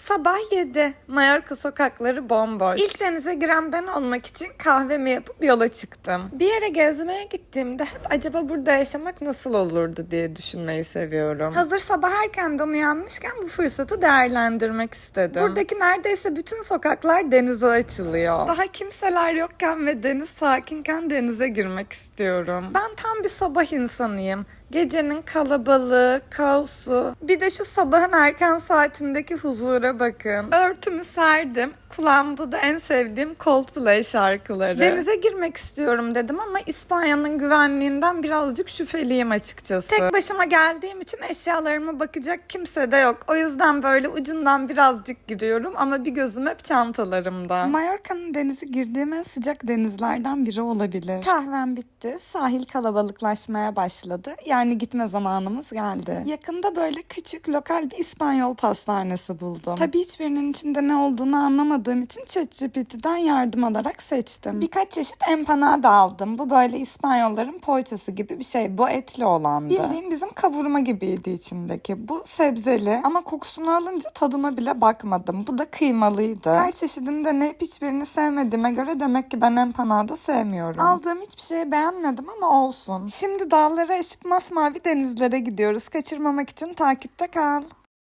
Sabah 7. Mallorca sokakları bomboş. İlk denize giren ben olmak için kahvemi yapıp yola çıktım. Bir yere gezmeye gittiğimde hep acaba burada yaşamak nasıl olurdu diye düşünmeyi seviyorum. Hazır sabah erkenden uyanmışken bu fırsatı değerlendirmek istedim. Buradaki neredeyse bütün sokaklar denize açılıyor. Daha kimseler yokken ve deniz sakinken denize girmek istiyorum. Ben tam bir sabah insanıyım. Gecenin kalabalığı, kaosu, bir de şu sabahın erken saatindeki huzura bakın. Örtümü serdim. Kulağımda da en sevdiğim Coldplay şarkıları. Denize girmek istiyorum dedim ama İspanya'nın güvenliğinden birazcık şüpheliyim açıkçası. Tek başıma geldiğim için eşyalarıma bakacak kimse de yok. O yüzden böyle ucundan birazcık giriyorum ama bir gözüm hep çantalarımda. Mallorca'nın denizi girdiğim en sıcak denizlerden biri olabilir. Kahvem bitti. Sahil kalabalıklaşmaya başladı. Yani gitme zamanımız geldi. Yakında böyle küçük lokal bir İspanyol pastanesi buldum. Tabii hiçbirinin içinde ne olduğunu anlamadığım için ChatGPT'den yardım alarak seçtim. Birkaç çeşit empanada aldım. Bu böyle İspanyolların poğaçası gibi bir şey. Bu etli olandı. Bildiğim bizim kavurma gibiydi içindeki. Bu sebzeli ama kokusunu alınca tadına bile bakmadım. Bu da kıymalıydı. Her çeşidini deneyip hiçbirini sevmediğime göre demek ki ben empanada sevmiyorum. Aldığım hiçbir şeyi beğenmedim ama olsun. Şimdi dağlara eşik masmavi denizlere gidiyoruz. Kaçırmamak için takipte kal.